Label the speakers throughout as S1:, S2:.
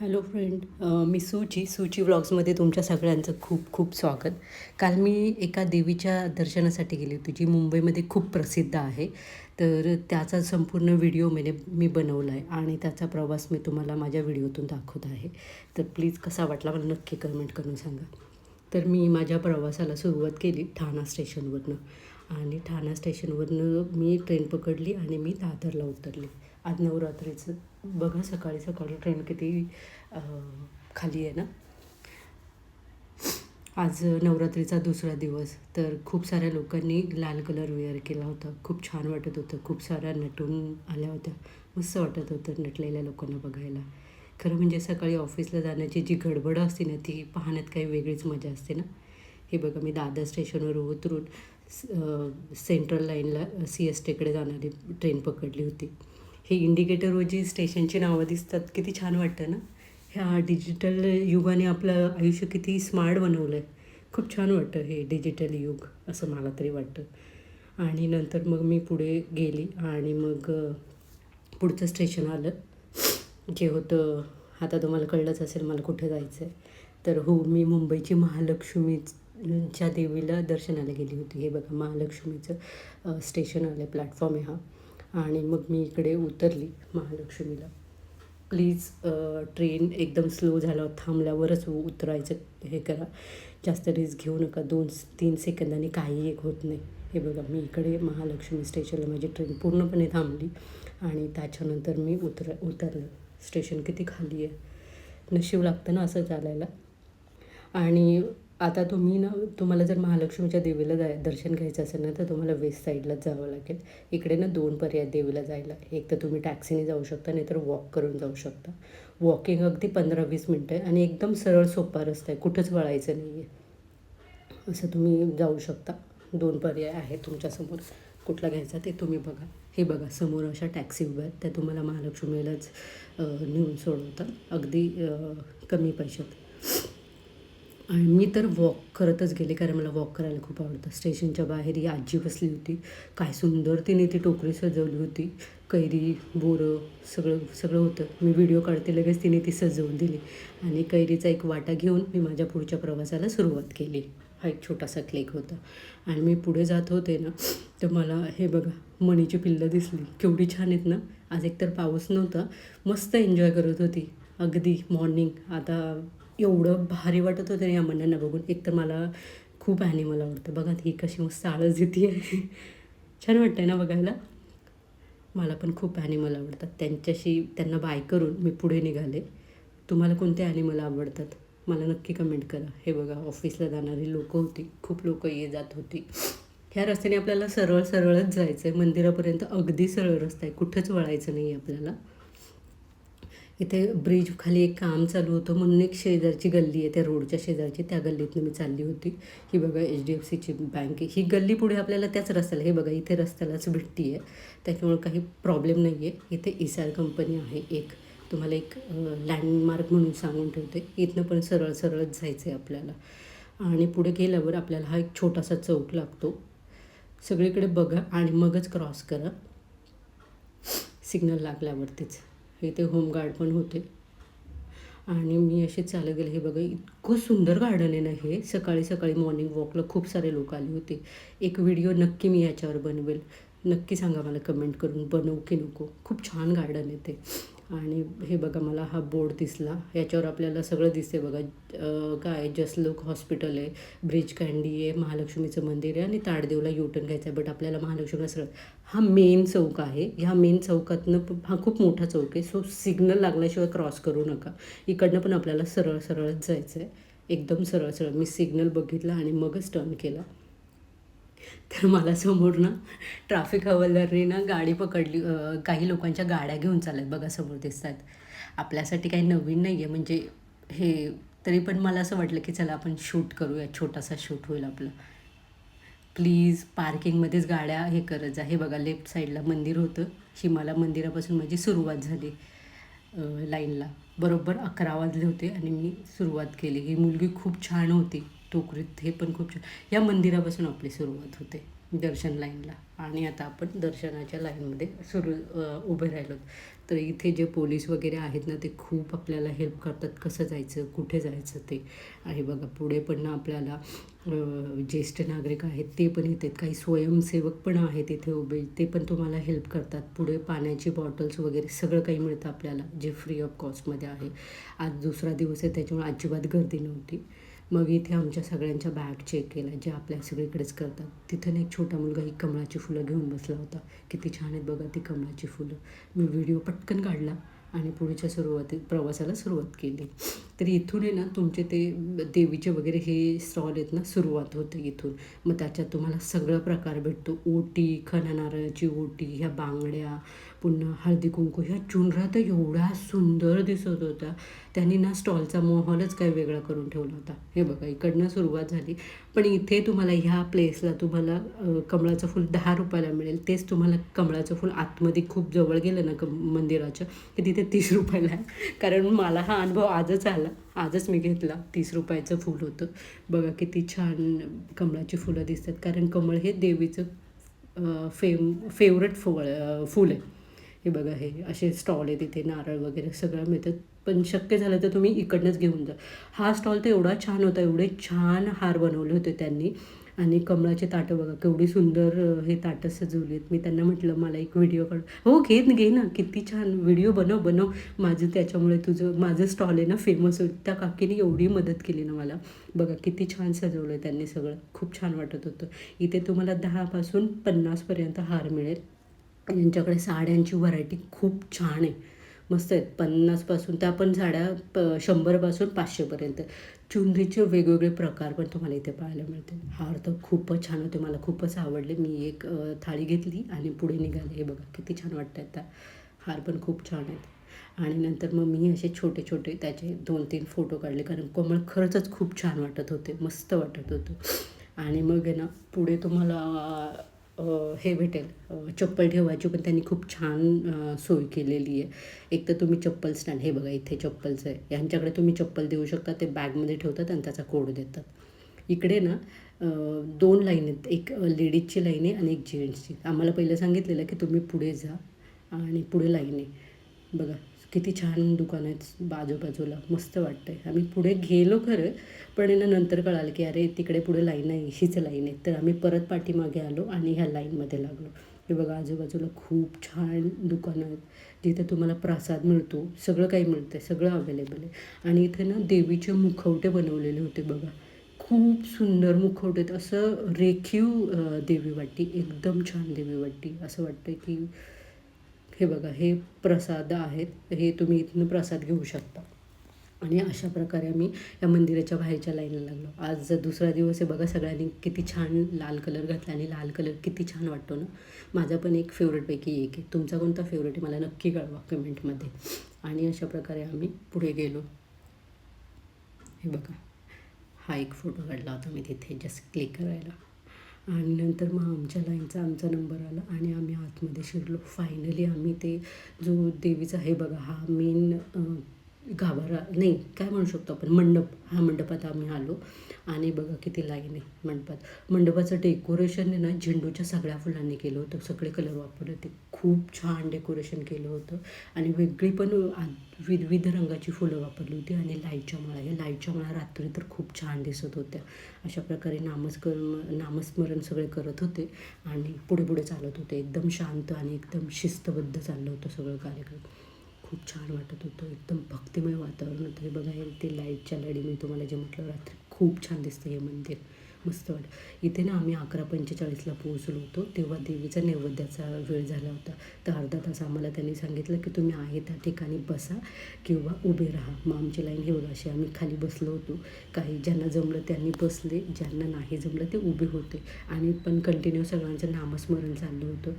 S1: Hello friend मी सूची सुची व्लॉग्समध्ये तुमच्या सगळ्यांचं खूप खूप स्वागत. काल मी एका देवीच्या दर्शनासाठी गेली होती जी मुंबईमध्ये खूप प्रसिद्ध आहे. तर त्याचा संपूर्ण व्हिडिओ मी मी बनवला आहे आणि त्याचा प्रवास मी तुम्हाला माझ्या व्हिडिओतून दाखवत आहे. तर प्लीज कसा वाटला मला नक्की कमेंट करून सांगा. तर मी माझ्या प्रवासाला सुरुवात केली ठाणा स्टेशनवरनं. आणि ठाणा स्टेशनवरनं मी ट्रेन पकडली आणि मी दादरला उतरली. आज नवरात्रीचं बघा सकाळी सकाळी ट्रेन किती खाली आहे ना? आज नवरात्रीचा दुसरा दिवस. तर खूप साऱ्या लोकांनी लाल कलर वेअर केला होता. खूप छान वाटत होतं. खूप साऱ्या नटून आल्या होत्या. मस्त वाटत होतं नटलेल्या लोकांना बघायला. खरं म्हणजे सकाळी ऑफिसला जाण्याची जी गडबड असते ना ती पाहण्यात काही वेगळीच मजा असते ना. हे बघा मी दादर स्टेशनवर उतरून स- सेंट्रल लाईनला सी एस टीकडे जाणारी ट्रेन पकडली होती. हे इंडिकेटरवर जी स्टेशनची नावं दिसतात किती छान वाटतं ना. ह्या डिजिटल युगाने आपलं आयुष्य किती स्मार्ट बनवलं आहे खूप छान वाटतं हे डिजिटल युग असं मला तरी वाटतं. आणि नंतर मग मी पुढे गेली आणि मग पुढचं स्टेशन आलं. जे होतं आता तुम्हाला कळलंच असेल मला कुठे जायचं आहे तर हो मी मुंबईची महालक्ष्मीच्या देवीला दर्शनाला गेली होती. हे बघा महालक्ष्मीचं स्टेशन आलं आहे प्लॅटफॉर्म आहे हा. आणि मग मी इकडे उतरली महालक्ष्मीला. प्लीज ट्रेन एकदम स्लो झाल्यावर थांबल्यावरच उतरायचं हे करा. जास्त रिस्क घेऊ नका. दोन तीन सेकंदांनी काही एक होत नाही. हे बघा मी इकडे महालक्ष्मी स्टेशनला माझी ट्रेन पूर्णपणे थांबली. आणि त्याच्यानंतर मी उतर उतरलं. स्टेशन किती खाली आहे. नशीब लागतं ना असं चालायला. आणि आता तुम्ही ना तुम्हाला जर महालक्ष्मीच्या देवीला जाय दर्शन घ्यायचं असेल ना तर तुम्हाला वेस्ट साईडलाच जावं लागेल. इकडे ना दोन पर्याय देवीला जायला. एक तर तुम्ही टॅक्सीने जाऊ शकता नाहीतर वॉक करून जाऊ शकता. वॉकिंग अगदी पंधरा वीस मिनटं आहे आणि एकदम सरळ सोपा रस्ता आहे. कुठंच वळायचं नाही आहे असं तुम्ही जाऊ शकता. दोन पर्याय आहेत तुमच्यासमोर. कुठला घ्यायचा ते तुम्ही बघा. हे बघा समोर अशा टॅक्सी उभ्या आहेत त्या तुम्हाला महालक्ष्मीलाच नेऊन सोडवतात. अगदी कमी पैशात. आणि मी तर वॉक करतच गेले कारण मला वॉक करायला खूप आवडतं. स्टेशनच्या बाहेर ही आजी बसली होती. काय सुंदर तिने ती टोकरी सजवली होती. कैरी बोरं सगळं सगळं होतं. मी व्हिडिओ काढते लगेच तिने ती सजवून दिली. आणि कैरीचा एक वाटा घेऊन मी माझ्या पुढच्या प्रवासाला सुरुवात केली. हा एक छोटासा क्लिक होता. आणि मी पुढे जात होते ना तर मला हे बघा मणीची पिल्लं दिसली. केवढी छान आहेत ना. आज एकतर पाऊस नव्हता मस्त एन्जॉय करत होती. अगदी मॉर्निंग आता एवढं भारी वाटत होतं या मण्यांना बघून. एकतर मला खूप ॲनिमल आवडतं. बघा ही कशी मस्त आळस देते आहे छान वाटतं आहे ना बघायला. मला पण खूप ॲनिमल आवडतात. त्यांच्याशी त्यांना बाय करून मी पुढे निघाले. तुम्हाला कोणते ॲनिमल आवडतात? मला नक्की कमेंट करा. हे बघा ऑफिसला जाणारी लोकं होती. खूप लोकं ये जात होती. ह्या रस्त्याने आपल्याला सरळ सरळच जायचं आहे मंदिरापर्यंत अगदी सरळ रस्ता आहे. कुठंच वळायचं नाही आहे आपल्याला. इथे ब्रिज खाली एक काम चालू होतं म्हणून एक शेजारची गल्ली आहे. त्या रोडच्या शेजारची. त्या गल्लीतनं मी चालली होती. ही बघा एच डी एफ सीची बँक आहे. ही गल्ली पुढे आपल्याला त्याच रस्त्याला हे बघा इथे रस्त्यालाच भेटती आहे त्याच्यामुळे काही प्रॉब्लेम नाही आहे इथे इसार कंपनी आहे एक. तुम्हाला एक लँडमार्क म्हणून सांगून ठेवते. इथनं पण सरळ सरळच जायचं आहे आपल्याला. आणि पुढे गेल्यावर आपल्याला हा एक छोटासा चौक लागतो. सगळीकडे बघा आणि मगच क्रॉस करा. सिग्नल लागल्यावरतीच. इथे होमगार्ड पण होते. आणि मी असे चालत गेले. हे बघा इतकं सुंदर गार्डन आहे ना हे. सकाळी सकाळी मॉर्निंग वॉकला खूप सारे लोक आले होते. एक व्हिडिओ नक्की मी याच्यावर बनवेल. नक्की सांगा मला कमेंट करून. बनवू की नको? खूप छान गार्डन आहे ते. आणि हे बघा मला हा बोर्ड दिसला. याच्यावर आपल्याला सगळं दिसते बघा. काय जसलोक हॉस्पिटल आहे ब्रिज कँडी आहे महालक्ष्मीचं मंदिर आहे आणि ताडदेवला युटर्न घ्यायचं आहे. बट आपल्याला महालक्ष्मीला सरळ हा मेन चौक आहे. ह्या मेन चौकातनं हा खूप मोठा चौक आहे. सो सिग्नल लागल्याशिवाय क्रॉस करू नका. इकडनं पण आपल्याला सरळ सरळच जायचं आहे एकदम सरळ सरळ मी सिग्नल बघितला आणि मगच टर्न केला. तर मला समोर ना ट्रॅफिक हवालदारने ना गाडी पकडली. काही लोकांच्या गाड्या घेऊन चालत बघा समोर दिसतात. आपल्यासाठी काही नवीन नाही आहे म्हणजे हे तरी पण मला असं वाटलं की चला आपण शूट करूया. छोटासा शूट होईल आपलं. प्लीज पार्किंगमध्येच गाड्या हे करत जा. हे बघा लेफ्ट साईडला मंदिर होतं. हिमाला मंदिरापासून माझी सुरुवात झाली लाईनला बरोबर अकरा वाजले होते आणि मी सुरुवात केली. ही मुलगी खूप छान होती. टोकरीत हे पण खूप छान. या मंदिरापासून आपली सुरुवात होते दर्शन लाईनला. आणि आता आपण दर्शनाच्या लाईनमध्ये सुरू उभे राहिलो तर इथे जे पोलीस वगैरे आहेत ना ते खूप आपल्याला हेल्प करतात. कसं जायचं कुठे जायचं ते आहे बघा. पुढे पण ना आपल्याला ज्येष्ठ नागरिक आहेत ते पण येतात. काही स्वयंसेवक पण आहेत इथे उभे. ते पण तुम्हाला हेल्प करतात. पुढे पाण्याची बॉटल्स वगैरे सगळं काही मिळतं आपल्याला जे फ्री ऑफ कॉस्टमध्ये आहे. आज दुसरा दिवस आहे त्याच्यामुळे अजिबात गर्दी नव्हती. मग इथे आमच्या सगळ्यांच्या बॅग चेक केल्या जे आपल्या सगळीकडेच करतात. तिथून एक छोटा मुलगा ही कमळाची फुलं घेऊन बसला होता. किती छान आहेत बघा ती कमळाची फुलं. मी व्हिडिओ पटकन काढला आणि पुढच्या सुरुवाती प्रवासाला सुरुवात केली. तर इथून आहे ना तुमचे ते देवीचे वगैरे हे स्टॉल आहेत ना सुरुवात होते इथून. मग त्याच्यात तुम्हाला सगळं प्रकार भेटतो. ओटी खणा नारळाची ओटी ह्या बांगड्या पुन्हा हळदी कुंकू. ह्या चुनरा तर एवढा सुंदर दिसत होता. त्यांनी ना स्टॉलचा माहोलच काही वेगळा करून ठेवला होता. हे बघा इकडनं सुरुवात झाली. पण इथे तुम्हाला ह्या प्लेसला तुम्हाला कमळाचं फूल दहा रुपयाला मिळेल. तेच तुम्हाला कमळाचं फूल आतमध्ये खूप जवळ गेलं ना क मंदिराच्या की तिथे तीस रुपयाला आहे. कारण मला हा अनुभव आजच आला. आजच मी घेतला. तीस रुपयाचं फूल होतं. बघा किती छान कमळाची फुलं दिसतात. कारण कमळ हे देवीचं फेम फेवरेट फळ फूल आहे. हे बघा हे असे स्टॉल आहे तिथे नारळ वगैरे सगळं मिळतं. पण शक्य झालं तर तुम्ही इकडनंच घेऊन जा. हा स्टॉल तर एवढा छान होता एवढे छान हार बनवले होते त्यांनी. आणि कमळाचे ताटं बघा केवढी सुंदर हे ताटं सजवली आहेत मी त्यांना म्हटलं मला एक व्हिडिओ काढ हो घे घे ना. किती छान व्हिडिओ बनव बनव. माझं त्याच्यामुळे तुझं माझं स्टॉल आहे ना फेमस होईल. त्या काकीने एवढी मदत केली ना मला. बघा किती छान सजवलं आहे त्यांनी सगळं. खूप छान वाटत होतं. इथे तुम्हाला दहापासून पन्नासपर्यंत हार मिळेल. यांच्याकडे साड्यांची व्हरायटी खूप छान आहे. मस्त आहेत. पन्नासपासून त्या पण साड्या प शंभरपासून पाचशेपर्यंत चुनरीचे वेगवेगळे प्रकार पण तुम्हाला इथे पाहायला मिळतील. हार तर खूपच छान होते. मला खूपच आवडले. मी एक थाळी घेतली आणि पुढे निघाले. हे बघा किती छान वाटत आहेत त्या हार पण खूप छान आहेत. आणि नंतर मग मी असे छोटे छोटे त्याचे दोन तीन फोटो काढले. कारण कमळ खरंच खूप छान वाटत होते. मस्त वाटत होतं. आणि मग आहे ना पुढे तुम्हाला हे भेटेल. चप्पल ठेवायची पण त्यांनी खूप छान सोय केलेली आहे. एक तर तुम्ही चप्पल स्टँड हे बघा इथे चप्पलचं आहे. यांच्याकडे तुम्ही चप्पल देऊ शकता ते बॅगमध्ये ठेवतात आणि त्याचा कोड देतात. इकडे ना दोन लाईन आहेत. एक लेडीजची लाईन आहे आणि एक जेंट्सची. आम्हाला पहिलं सांगितलेलं की तुम्ही पुढे जा आणि पुढे लाईन आहे. बघा. किती छान दुकानं आहेत बाजूबाजूला मस्त वाटतं आहे आम्ही पुढे गेलो खरं पण यांना नंतर कळालं की अरे तिकडे पुढे लाईन आहे हीच लाईन आहे तर आम्ही परत पाठीमागे आलो आणि ह्या लाईनमध्ये लागलो. हे बघा आजूबाजूला खूप छान दुकानं आहेत. जिथे तुम्हाला प्रसाद मिळतो सगळं काही मिळतं आहे सगळं अवेलेबल आहे. आणि इथे ना देवीचे मुखवटे बनवलेले होते बघा. खूप सुंदर मुखवटे आहेत. असं रेखीव देवी वाटते एकदम छान देवी वाटते असं वाटतं की हे बघा हे प्रसाद आहेत हे तुम्ही इथून प्रसाद घेऊ शकता. आणि अशा प्रकारे आम्ही या मंदिराच्या बाहेरच्या लाईनला लागलो. आज दुसरा दिवस आहे बघा सगळ्यांनी किती छान लाल कलर घातला आणि लाल कलर किती छान वाटतो ना. माझा पण एक फेवरेटपैकी एक आहे. तुमचा कोणता फेवरेट आहे मला नक्की कळवा कमेंटमध्ये आणि अशा प्रकारे आम्ही पुढे गेलो. हे बघा हा एक फोटो काढला होता मी तिथे जस्ट क्लिक करायला. आणि नंतर मग आमच्या लाईनचा आमचा नंबर आला आणि आम्ही आतमध्ये शिरलो. फायनली आम्ही ते जो देवीचा आहे बघा हा मेन घाबरा नाही काय म्हणू शकतो आपण? मंडप हा मंडपात आम्ही आलो. आणि बघा किती लाईन आहे मंडपात. मंडपाचं डेकोरेशन आहे ना झेंडूच्या सगळ्या फुलांनी केलं होतं. सगळे कलर वापरले होते. खूप छान डेकोरेशन केलं होतं. आणि वेगळी पण आ- विविध रंगाची फुलं वापरली होती. आणि लाईटच्या माळा या लाईटच्या माळा रात्री तर खूप छान दिसत होत्या. अशा प्रकारे नामस्करण नामस्मरण सगळे करत होते. आणि पुढे पुढे चालत होते. एकदम शांत आणि एकदम शिस्तबद्ध चाललं होतं सगळं कार्यक्रम. खूप छान वाटत होतं. एकदम भक्तिमय वातावरण होतं. हे बघा हे ते लाईटच्या लढी मी तुम्हाला जे म्हटलं रात्री खूप छान दिसतं हे मंदिर. मस्त वाट इथे ना आम्ही अकरा पंचेचाळीसला पोहोचलो होतो तेव्हा देवीचा नैवेद्याचा वेळ झाला होता. तर अर्धा तास आम्हाला त्यांनी सांगितलं की तुम्ही आहे त्या ठिकाणी बसा किंवा उभे राहा. मग आमची लाईन घेऊन अशी आम्ही खाली बसलो होतो. काही ज्यांना जमलं त्यांनी बसले ज्यांना नाही जमलं ते उभे होते. आणि पण कंटिन्यू सगळ्यांचं नामस्मरण चाललं होतं.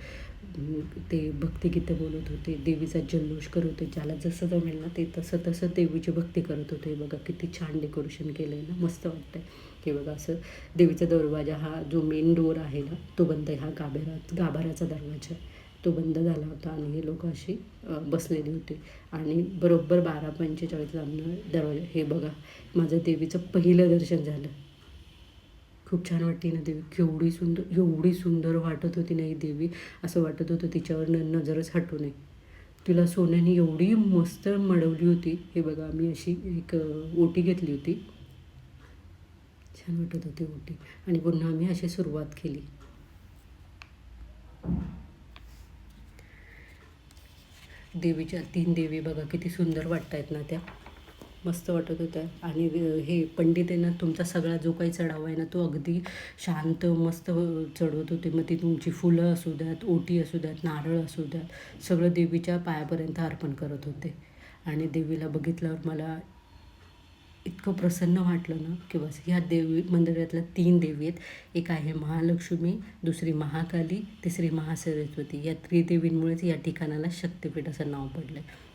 S1: ते भक्तिगीतं बोलत होते देवीचा जल्लोष करत होते. ज्याला जसं जमेल ना ते तसं तसं देवीची भक्ती करत होते. बघा किती छान डेकोरेशन केलं आहे ना मस्त वाटतंय. हे बघा असं देवीचा दरवाजा हा जो मेन डोर आहे ना तो बंद आहे. हा गाभारा गाभाऱ्याचा दरवाजा आहे. तो बंद झाला होता आणि हे लोक अशी बसलेली होती. आणि बरोबर बारा पंचेचाळीसला आम्हाला दरवाजा हे बघा माझं देवीचं पहिलं दर्शन झालं. खूप छान वाटते ना देवी. केवढी सुंदर एवढी सुंदर वाटत होती ना ही देवी. असं वाटत होतं तिच्यावर न नजरच हटू नये. तिला सोन्याने एवढी मस्त मडवली होती. हे बघा आम्ही अशी एक ओटी घेतली होती. छान वाटत होती ओटी आणि पुन्हा आम्ही अशी सुरुवात केली. देवीच्या तीन देवी बघा किती सुंदर वाटत आहेत ना त्या. मस्त वाटत होत्या. आणि हे पंडित आहे ना तुमचा सगळा जो काही चढावा आहे ना तो अगदी शांत मस्त चढवत होते. मग ती तुमची फुलं असू द्यात ओटी असू द्यात नारळ असू द्यात सगळं देवीच्या पायापर्यंत अर्पण करत होते. आणि देवीला बघितल्यावर मला इतकं प्रसन्न वाटलं ना की बस ह्या देवी मंदिरातल्या तीन देवी आहेत. एक आहे महालक्ष्मी दुसरी महाकाली तिसरी महासरस्वती. या त्रिदेवींमुळेच या ठिकाणाला शक्तिपीठ असं नाव पडलं आहे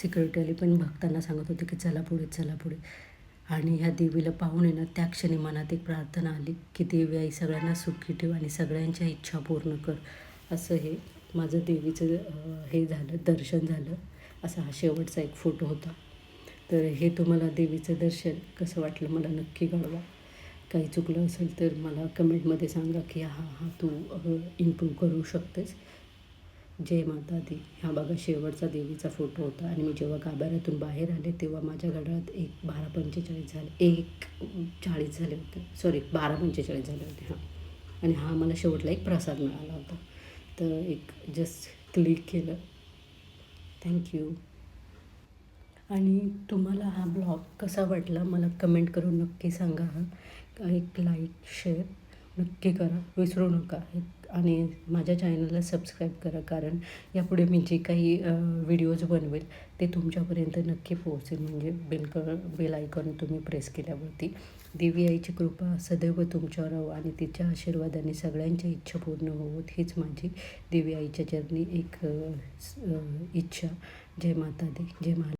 S1: सिक्युरिटीवाली पण भक्तांना सांगत होते की चला पुढे चला पुढे. आणि ह्या देवीला पाहून येणं त्या क्षणी मनात एक प्रार्थना आली की देवी आई सगळ्यांना सुखी ठेव आणि सगळ्यांच्या इच्छा पूर्ण कर. असं हे माझं देवीचं हे झालं दर्शन झालं. असा हा शेवटचा एक फोटो होता. तर हे तुम्हाला देवीचं दर्शन कसं वाटलं मला नक्की कळवा. काही चुकलं असेल तर मला कमेंटमध्ये सांगा की हा हा तू इम्प्रूव्ह करू शकतेस. जय माता दी. हा बघा शेवटचा देवीचा फोटो होता आणि मी जेव्हा गाभाऱ्यातून बाहेर आले तेव्हा माझ्या घड्याळात एक बारा पंचेचाळीस झाले एक चाळीस झाले होते. सॉरी बारा पंचेचाळीस झाले होते हां. आणि हा मला शेवटला एक प्रसाद मिळाला होता. तर एक जस्ट क्लिक केलं. थँक्यू आणि तुम्हाला हा ब्लॉग कसा वाटला मला कमेंट करून नक्की सांगा हा. एक लाईक शेअर नक्की करा विसरू नका. एक- आणि माझ्या चॅनलला सबस्क्राईब करा कारण यापुढे मी जे काही व्हिडिओज बनवेल ते तुमच्यापर्यंत नक्की पोहोचेल. म्हणजे बेल क बेल आयकॉन तुम्ही प्रेस केल्यावरती. देवी आईची कृपा सदैव तुमच्यावर राहो आणि तिच्या आशीर्वादाने सगळ्यांच्या इच्छा पूर्ण होवत. हीच माझी देवी आईच्या चरणी एक स- इच्छा. जय माता दे जय महा